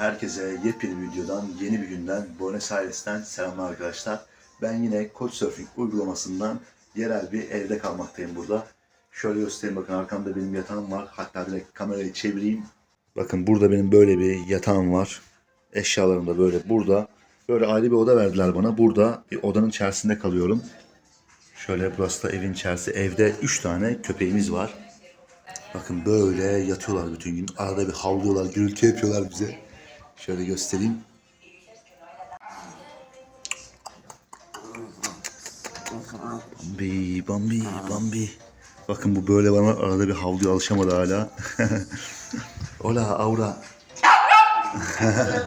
Herkese yepyeni videodan, yeni bir günden, Buenos Aires'ten selamlar arkadaşlar. Ben yine Couchsurfing uygulamasından yerel bir evde kalmaktayım burada. Şöyle göstereyim bakın arkamda benim yatağım var. Hatta direkt kamerayı çevireyim. Bakın burada benim böyle bir yatağım var. Eşyalarım da böyle burada. Böyle ayrı bir oda verdiler bana. Burada bir odanın içerisinde kalıyorum. Şöyle burası da evin içerisi. Evde 3 tane köpeğimiz var. Bakın böyle yatıyorlar bütün gün. Arada bir havlıyorlar, gürültü yapıyorlar bize. Şöyle göstereyim. Bambi, Bambi, Bambi. Bakın bu böyle bana arada bir havlıyor, alışamadı hala. Hola, Aura.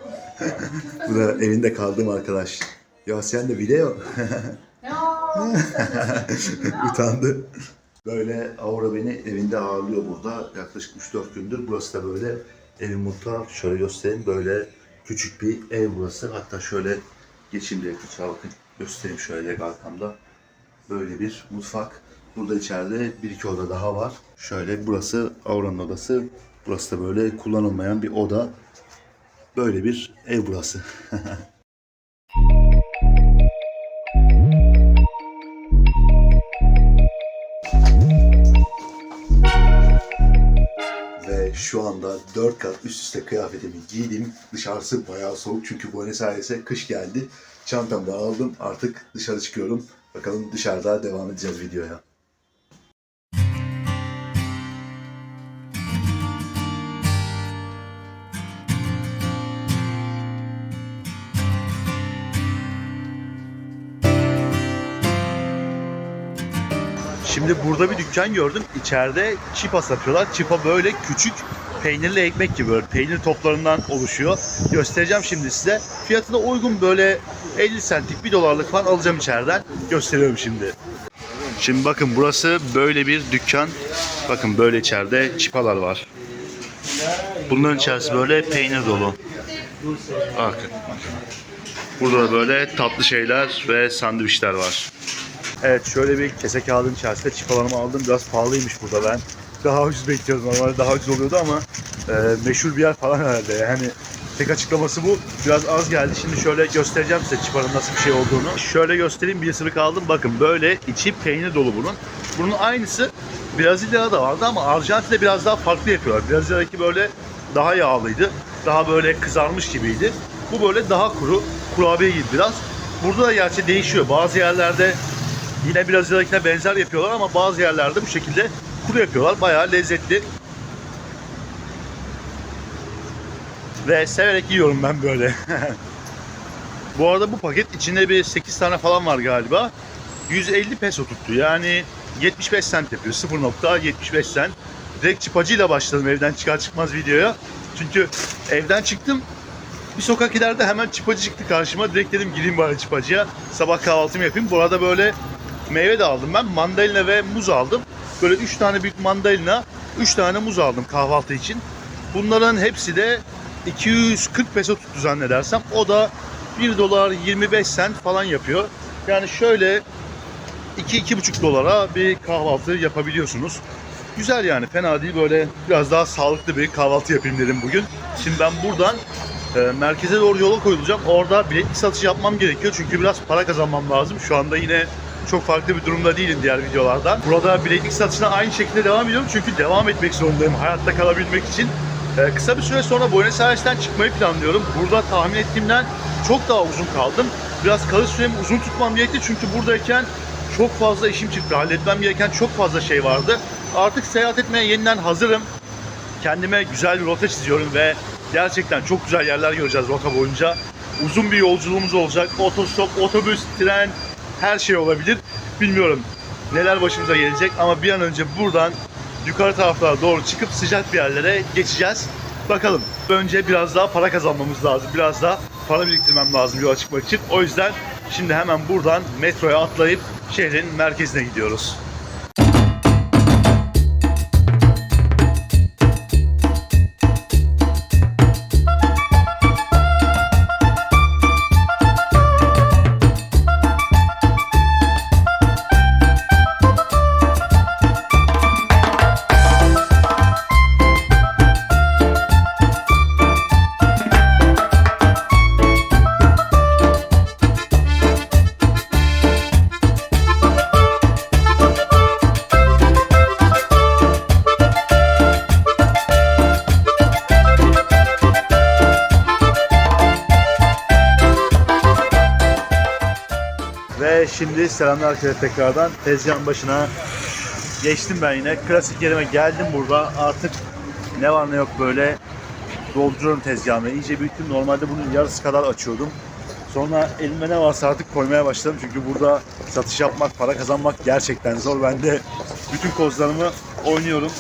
bu da evinde kaldığım arkadaş. Ya sen de video. Utandı. Böyle Aura beni evinde ağırlıyor burada. Yaklaşık 3-4 gündür. Burası da böyle mutfağı. Şöyle göstereyim. Böyle küçük bir ev burası. Hatta şöyle geçeyim direkt mutfağa bakın. Göstereyim şöyle arkamda. Böyle bir mutfak. Burada içeride bir iki oda daha var. Şöyle burası Aura'nın odası. Burası da böyle kullanılmayan bir oda. Böyle bir ev burası. Şu anda 4 kat üst üste kıyafetimi giydim. Dışarısı bayağı soğuk çünkü Buenos Aires'e kış geldi. Çantamı da aldım. Artık dışarı çıkıyorum. Bakalım dışarıda devam edeceğiz videoya. Şimdi burada bir dükkan gördüm. İçeride çipa satıyorlar. Çipa böyle küçük peynirli ekmek gibi böyle peynir toplarından oluşuyor. Göstereceğim şimdi size. Fiyatı da uygun böyle 50 centlik 1 dolarlık falan alacağım içeriden. Gösteriyorum şimdi. Şimdi bakın burası böyle bir dükkan. Bakın böyle içeride çipalar var. Bunların içerisi böyle peynir dolu. Bakın. Burada da böyle tatlı şeyler ve sandviçler var. Evet şöyle bir kese kağıdın içerisinde çipalarımı aldım. Biraz pahalıymış burada ben. Daha ucuz bekliyordum normalde daha ucuz oluyordu ama e, meşhur bir yer falan herhalde. Yani tek açıklaması bu. Biraz az geldi. Şimdi şöyle göstereceğim size çipanın nasıl bir şey olduğunu. Şöyle göstereyim bir ısırık aldım. Bakın böyle içi peynir dolu bunun. Bunun aynısı Brezilya'da da vardı ama Arjantin'de biraz daha farklı yapıyorlar. Brezilya'daki böyle daha yağlıydı. Daha böyle kızarmış gibiydi. Bu böyle daha kuru. Kurabiye gibi biraz. Burada da gerçi değişiyor. Bazı yerlerde Yine Brezilya'dakine benzer yapıyorlar ama bazı yerlerde bu şekilde kuru yapıyorlar. Bayağı lezzetli. Ve severek yiyorum ben böyle. bu arada bu paket içinde bir 8 tane falan var galiba. 150 peso tuttu. Yani 75 cent yapıyor. 0.75 cent. Direkt çıpacıyla başladım evden çıkar çıkmaz videoya. Çünkü evden çıktım. Bir sokak ileride hemen çıpacı çıktı karşıma. Direkt dedim gireyim bari çıpacıya. Sabah kahvaltımı yapayım. Bu arada böyle meyve de aldım ben. Mandalina ve muz aldım. Böyle 3 tane büyük mandalina, 3 tane muz aldım kahvaltı için. Bunların hepsi de 240 peso tuttu zannedersem. O da 1 dolar 25 cent falan yapıyor. Yani şöyle 2-2,5 dolara bir kahvaltı yapabiliyorsunuz. Güzel yani fena değil böyle biraz daha sağlıklı bir kahvaltı yapayım dedim bugün. Şimdi ben buradan e, merkeze doğru yola koyulacağım. Orada biletlik satışı yapmam gerekiyor çünkü biraz para kazanmam lazım. Şu anda yine çok farklı bir durumda değilim diğer videolardan. Burada bileklik satışına aynı şekilde devam ediyorum çünkü devam etmek zorundayım hayatta kalabilmek için. Ee, kısa bir süre sonra Buenos Aires'ten çıkmayı planlıyorum. Burada tahmin ettiğimden çok daha uzun kaldım. Biraz kalış süremi uzun tutmam gerekti çünkü buradayken çok fazla işim çıktı. Halletmem gereken çok fazla şey vardı. Artık seyahat etmeye yeniden hazırım. Kendime güzel bir rota çiziyorum ve gerçekten çok güzel yerler göreceğiz rota boyunca. Uzun bir yolculuğumuz olacak. Otostop, otobüs, tren, her şey olabilir. Bilmiyorum neler başımıza gelecek ama bir an önce buradan yukarı taraflara doğru çıkıp sıcak bir yerlere geçeceğiz. Bakalım. Önce biraz daha para kazanmamız lazım. Biraz daha para biriktirmem lazım yola çıkmak için. O yüzden şimdi hemen buradan metroya atlayıp şehrin merkezine gidiyoruz. Selamlar herkese tekrardan. Tezgahın başına geçtim ben yine. Klasik yerime geldim burada. Artık ne var ne yok böyle dolduruyorum tezgahımı. İyice büyüttüm. Normalde bunun yarısı kadar açıyordum. Sonra elime ne varsa artık koymaya başladım. Çünkü burada satış yapmak, para kazanmak gerçekten zor. Ben de bütün kozlarımı oynuyorum.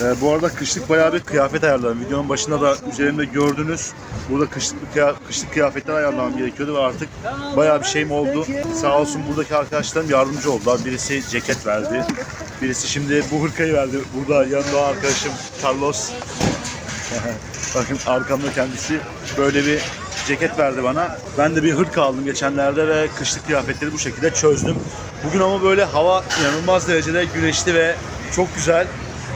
Ee, bu arada kışlık bayağı bir kıyafet ayarladım. Videonun başında da üzerimde gördünüz. Burada kışlık, kışlık kıyafetler ayarlamam gerekiyordu ve artık bayağı bir şeyim oldu. Sağ olsun buradaki arkadaşlarım yardımcı oldular. Birisi ceket verdi. Birisi şimdi bu hırkayı verdi. Burada yanında arkadaşım Carlos. Bakın arkamda kendisi böyle bir ceket verdi bana. Ben de bir hırka aldım geçenlerde ve kışlık kıyafetleri bu şekilde çözdüm. Bugün ama böyle hava inanılmaz derecede güneşli ve çok güzel.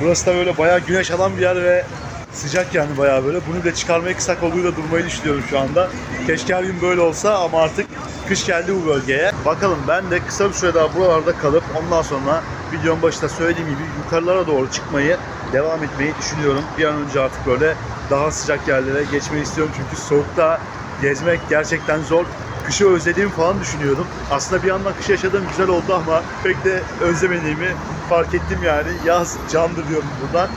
Burası da böyle bayağı güneş alan bir yer ve sıcak yani bayağı böyle. Bunu bile çıkarmayı kısa kolluyla durmayı düşünüyorum şu anda. Keşke her gün böyle olsa ama artık kış geldi bu bölgeye. Bakalım ben de kısa bir süre daha buralarda kalıp ondan sonra videonun başında söylediğim gibi yukarılara doğru çıkmayı devam etmeyi düşünüyorum. Bir an önce artık böyle daha sıcak yerlere geçmeyi istiyorum çünkü soğukta gezmek gerçekten zor. Kışı özlediğimi falan düşünüyordum. Aslında bir yandan kış yaşadığım güzel oldu ama pek de özlemediğimi fark ettim yani. Yaz candır diyorum buradan.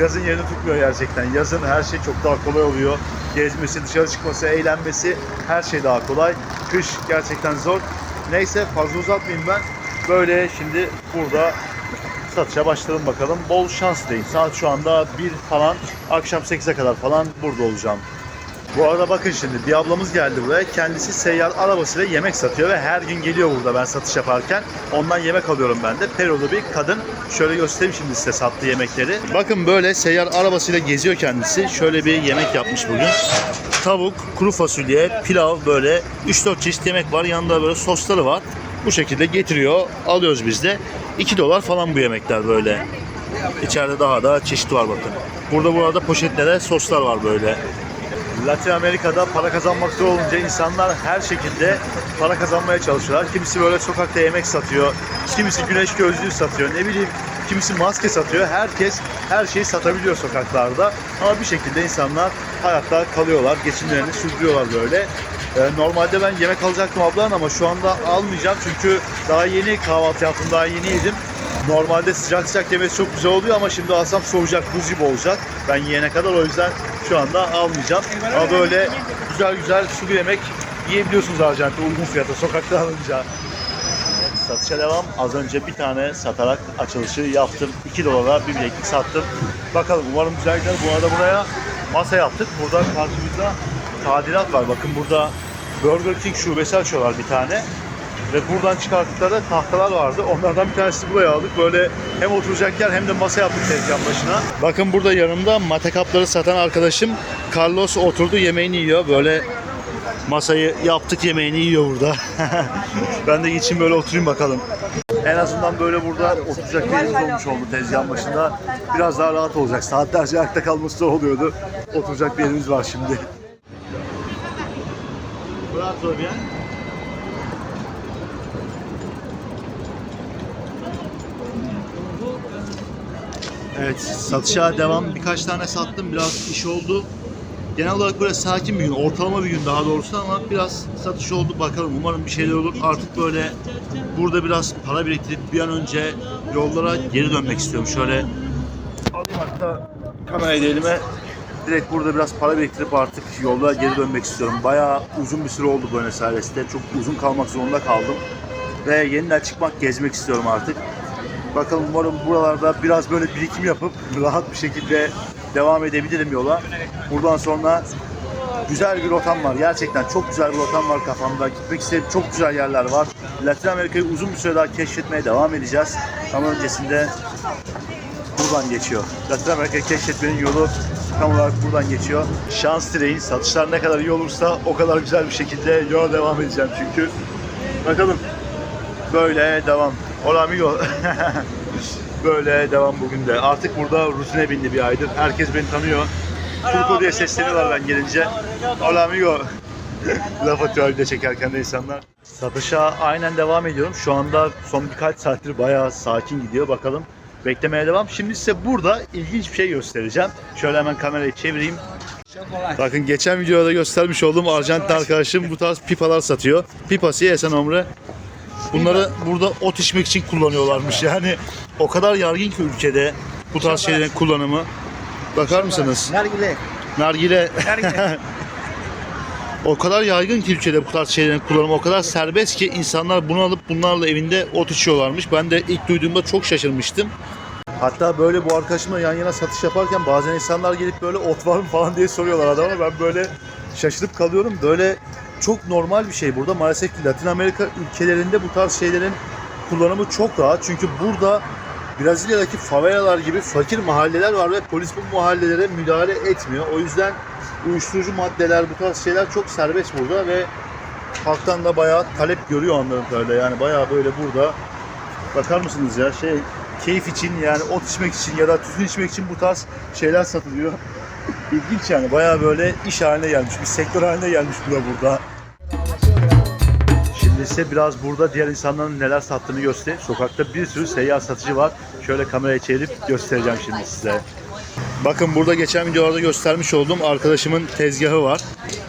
Yazın yerini tutmuyor gerçekten. Yazın her şey çok daha kolay oluyor. Gezmesi, dışarı çıkması, eğlenmesi her şey daha kolay. Kış gerçekten zor. Neyse fazla uzatmayayım ben. Böyle şimdi burada satışa başlayalım bakalım. Bol şans deyin. Saat şu anda 1 falan. Akşam 8'e kadar falan burada olacağım. Bu arada bakın şimdi bir ablamız geldi buraya. Kendisi seyyar arabasıyla yemek satıyor ve her gün geliyor burada ben satış yaparken. Ondan yemek alıyorum ben de. Perolu bir kadın. Şöyle göstereyim şimdi size sattığı yemekleri. Bakın böyle seyyar arabasıyla geziyor kendisi. Şöyle bir yemek yapmış bugün. Tavuk, kuru fasulye, pilav böyle 3-4 çeşit yemek var. Yanında böyle sosları var. Bu şekilde getiriyor. Alıyoruz biz de. 2 dolar falan bu yemekler böyle. İçeride daha da çeşit var bakın. Burada burada poşetlere soslar var böyle. Latin Amerika'da para kazanmak zor olunca insanlar her şekilde para kazanmaya çalışıyorlar. Kimisi böyle sokakta yemek satıyor, kimisi güneş gözlüğü satıyor, ne bileyim kimisi maske satıyor. Herkes her şeyi satabiliyor sokaklarda. Ama bir şekilde insanlar hayatta kalıyorlar, geçimlerini sürdürüyorlar böyle. Ee, normalde ben yemek alacaktım ablan ama şu anda almayacağım çünkü daha yeni kahvaltı yaptım, daha yeni yedim. Normalde sıcak sıcak yemesi çok güzel oluyor ama şimdi alsam soğuyacak, buz gibi olacak. Ben yiyene kadar o yüzden şu anda almayacağım. Ama böyle güzel güzel sulu yemek yiyebiliyorsunuz Arjantin'de uygun fiyata sokakta alınca. Satışa devam. Az önce bir tane satarak açılışı yaptım. 2 dolara bir bileklik sattım. Bakalım umarım güzel gider. Bu arada buraya masa yaptık. Burada karşımızda tadilat var. Bakın burada Burger King şubesi açıyorlar bir tane. Ve buradan çıkarttıkları tahtalar vardı. Onlardan bir tanesini buraya aldık. Böyle hem oturacak yer hem de masa yaptık tezgahın başına. Bakın burada yanımda mate kapları satan arkadaşım Carlos oturdu yemeğini yiyor. Böyle masayı yaptık yemeğini yiyor burada. ben de geçeyim böyle oturayım bakalım. En azından böyle burada oturacak yerimiz olmuş oldu tezgahın başında. Biraz daha rahat olacak. Saatlerce ayakta kalması zor oluyordu. Oturacak bir yerimiz var şimdi. Bravo bien. Evet, satışa devam. Birkaç tane sattım. Biraz iş oldu. Genel olarak böyle sakin bir gün, ortalama bir gün daha doğrusu ama biraz satış oldu. Bakalım umarım bir şeyler olur. Artık böyle burada biraz para biriktirip bir an önce yollara geri dönmek istiyorum. Şöyle alayım hatta kamerayı elime. Direkt burada biraz para biriktirip artık yollara geri dönmek istiyorum. Bayağı uzun bir süre oldu Buenos Aires'te. Çok uzun kalmak zorunda kaldım. Ve yeniden çıkmak, gezmek istiyorum artık. Bakalım umarım buralarda biraz böyle birikim yapıp rahat bir şekilde devam edebilirim yola. Buradan sonra güzel bir rotam var. Gerçekten çok güzel bir rotam var kafamda. Gitmek istediğim çok güzel yerler var. Latin Amerika'yı uzun bir süre daha keşfetmeye devam edeceğiz. Ama öncesinde buradan geçiyor. Latin Amerika'yı keşfetmenin yolu tam olarak buradan geçiyor. Şans dileyin. Satışlar ne kadar iyi olursa o kadar güzel bir şekilde yola devam edeceğim çünkü. Bakalım. Böyle devam. Hola amigo. Böyle devam bugün de. Artık burada rutine bindi bir aydır. Herkes beni tanıyor. Turco diye sesleniyorlar ben gelince. Hola amigo. Laf atıyor halde çekerken de insanlar. Satışa aynen devam ediyorum. Şu anda son birkaç saattir bayağı sakin gidiyor. Bakalım beklemeye devam. Şimdi size burada ilginç bir şey göstereceğim. Şöyle hemen kamerayı çevireyim. Bakın geçen videoda göstermiş olduğum Arjantin arkadaşım bu tarz pipalar satıyor. Pipa si ese nombre. Bunları burada ot içmek için kullanıyorlarmış. Yani o kadar yaygın ki ülkede bu tarz şeylerin kullanımı. Bakar mısınız? Nargile. Nargile Nargile. o kadar yaygın ki ülkede bu tarz şeylerin kullanımı o kadar serbest ki insanlar bunu alıp bunlarla evinde ot içiyorlarmış. Ben de ilk duyduğumda çok şaşırmıştım. Hatta böyle bu arkadaşımla yan yana satış yaparken bazen insanlar gelip böyle ot var mı falan diye soruyorlar adama. Ben böyle şaşırıp kalıyorum. Böyle çok normal bir şey burada. Maalesef ki Latin Amerika ülkelerinde bu tarz şeylerin kullanımı çok rahat. Çünkü burada Brezilya'daki favelalar gibi fakir mahalleler var ve polis bu mahallelere müdahale etmiyor. O yüzden uyuşturucu maddeler, bu tarz şeyler çok serbest burada ve halktan da bayağı talep görüyor anladığım kadarıyla. Yani bayağı böyle burada bakar mısınız ya şey keyif için yani ot içmek için ya da tütün içmek için bu tarz şeyler satılıyor. İlginç yani bayağı böyle iş haline gelmiş, bir sektör haline gelmiş bu da burada. Şimdi ise biraz burada diğer insanların neler sattığını göstereyim. Sokakta bir sürü seyyar satıcı var. Şöyle kamerayı çevirip göstereceğim şimdi size. Bakın burada geçen videolarda göstermiş olduğum arkadaşımın tezgahı var.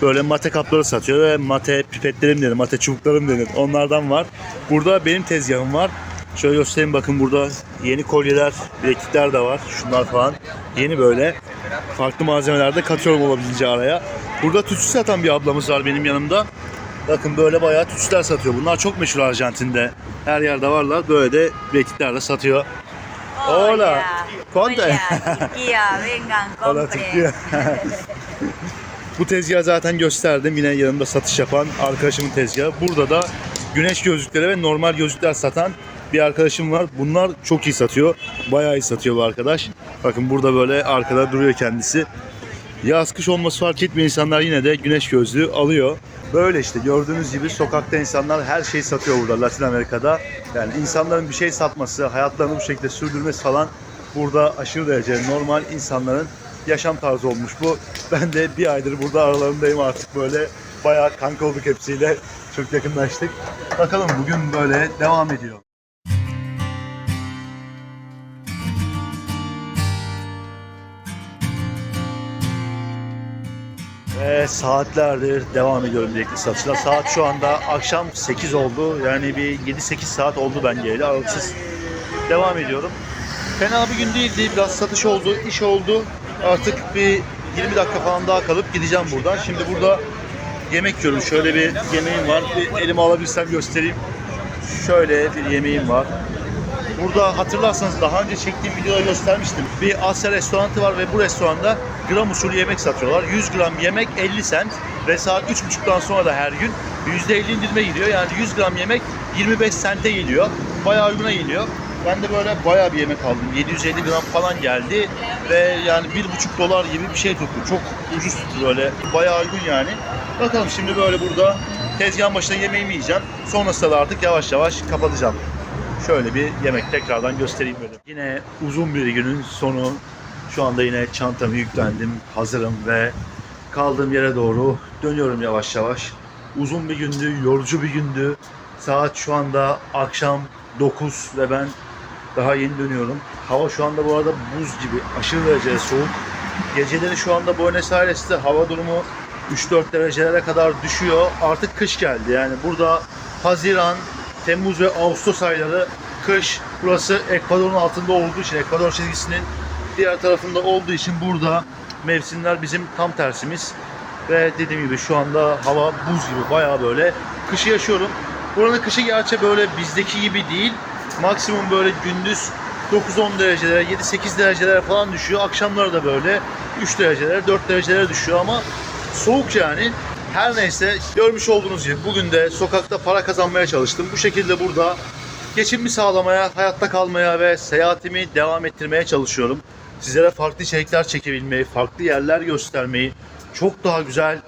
Böyle mate kapları satıyor ve mate pipetlerim denir, mate çubuklarım denir. Onlardan var. Burada benim tezgahım var. Şöyle göstereyim bakın burada yeni kolyeler, bileklikler de var. Şunlar falan. Yeni böyle farklı malzemeler de katıyorum olabildiğince araya. Burada tütsü satan bir ablamız var benim yanımda. Bakın böyle bayağı tütsüler satıyor. Bunlar çok meşhur Arjantin'de. Her yerde varlar. Böyle de bileklikler de satıyor. Hola. Conte. Hola, Hola, compren. Türkiye. Bu tezgahı zaten gösterdim. Yine yanımda satış yapan arkadaşımın tezgahı. Burada da güneş gözlükleri ve normal gözlükler satan bir arkadaşım var. Bunlar çok iyi satıyor. Bayağı iyi satıyor bu arkadaş. Bakın burada böyle arkada duruyor kendisi. Yaz kış olması fark etmiyor insanlar yine de güneş gözlüğü alıyor. Böyle işte gördüğünüz gibi sokakta insanlar her şeyi satıyor burada Latin Amerika'da. Yani insanların bir şey satması, hayatlarını bu şekilde sürdürmesi falan burada aşırı derece normal insanların yaşam tarzı olmuş bu. Ben de bir aydır burada aralarındayım artık böyle bayağı kanka olduk hepsiyle. Çok yakınlaştık. Bakalım bugün böyle devam ediyor. Ve saatlerdir devam ediyorum bilekli satışlar. Saat şu anda akşam 8 oldu. Yani bir 7-8 saat oldu ben geleli. Aralıksız devam ediyorum. Fena bir gün değildi. Biraz satış oldu, iş oldu. Artık bir 20 dakika falan daha kalıp gideceğim buradan. Şimdi burada yemek yiyorum. Şöyle bir yemeğim var. Bir elime alabilsem göstereyim. Şöyle bir yemeğim var. Burada hatırlarsanız daha önce çektiğim videoda göstermiştim. Bir Asya restoranı var ve bu restoranda gram usulü yemek satıyorlar. 100 gram yemek 50 cent ve saat 3.30'dan sonra da her gün %50 indirime gidiyor. Yani 100 gram yemek 25 sente geliyor. Bayağı uyguna geliyor. Ben de böyle bayağı bir yemek aldım. 750 gram falan geldi ve yani 1,5 dolar gibi bir şey tuttu. Çok ucuz tuttu böyle. Bayağı uygun yani. Bakalım şimdi böyle burada tezgahın başında yemeğimi yiyeceğim. Sonrasında da artık yavaş yavaş kapatacağım. Şöyle bir yemek tekrardan göstereyim böyle. Yine uzun bir günün sonu. Şu anda yine çantamı yüklendim, hazırım ve kaldığım yere doğru dönüyorum yavaş yavaş. Uzun bir gündü, yorucu bir gündü. Saat şu anda akşam 9 ve ben daha yeni dönüyorum. Hava şu anda bu arada buz gibi, aşırı derecede soğuk. Geceleri şu anda Buenos Aires'te hava durumu 3-4 derecelere kadar düşüyor. Artık kış geldi. Yani burada Haziran, Temmuz ve Ağustos ayları kış. Burası Ekvador'un altında olduğu için, Ekvador çizgisinin diğer tarafında olduğu için burada mevsimler bizim tam tersimiz. Ve dediğim gibi şu anda hava buz gibi bayağı böyle kışı yaşıyorum. Buranın kışı gerçi böyle bizdeki gibi değil. Maksimum böyle gündüz 9-10 derecelere, 7-8 derecelere falan düşüyor. Akşamları da böyle 3 derecelere, 4 derecelere düşüyor ama soğuk yani. Her neyse görmüş olduğunuz gibi bugün de sokakta para kazanmaya çalıştım. Bu şekilde burada geçimimi sağlamaya, hayatta kalmaya ve seyahatimi devam ettirmeye çalışıyorum. Sizlere farklı içerikler çekebilmeyi, farklı yerler göstermeyi, çok daha güzel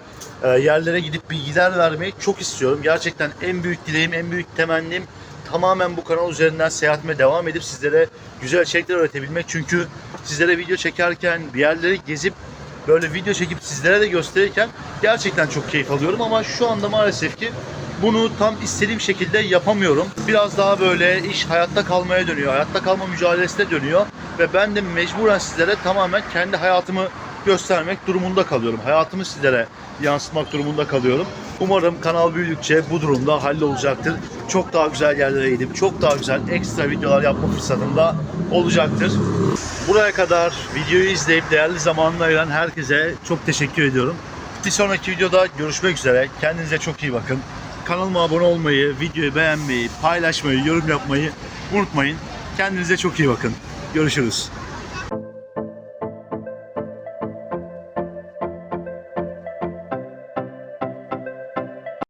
e, yerlere gidip bilgiler vermeyi çok istiyorum. Gerçekten en büyük dileğim, en büyük temennim tamamen bu kanal üzerinden seyahatime devam edip sizlere güzel içerikler öğretebilmek. Çünkü sizlere video çekerken, bir yerleri gezip böyle video çekip sizlere de gösterirken gerçekten çok keyif alıyorum ama şu anda maalesef ki bunu tam istediğim şekilde yapamıyorum. Biraz daha böyle iş hayatta kalmaya dönüyor. Hayatta kalma mücadelesine dönüyor ve ben de mecburen sizlere tamamen kendi hayatımı göstermek durumunda kalıyorum. Hayatımı sizlere yansıtmak durumunda kalıyorum. Umarım kanal büyüdükçe bu durumda hallolacaktır. Çok daha güzel yerlere gidip çok daha güzel ekstra videolar yapma fırsatım da olacaktır. Buraya kadar videoyu izleyip değerli zamanını ayıran herkese çok teşekkür ediyorum. Bir sonraki videoda görüşmek üzere. Kendinize çok iyi bakın. Kanalıma abone olmayı, videoyu beğenmeyi, paylaşmayı, yorum yapmayı unutmayın. Kendinize çok iyi bakın. Görüşürüz.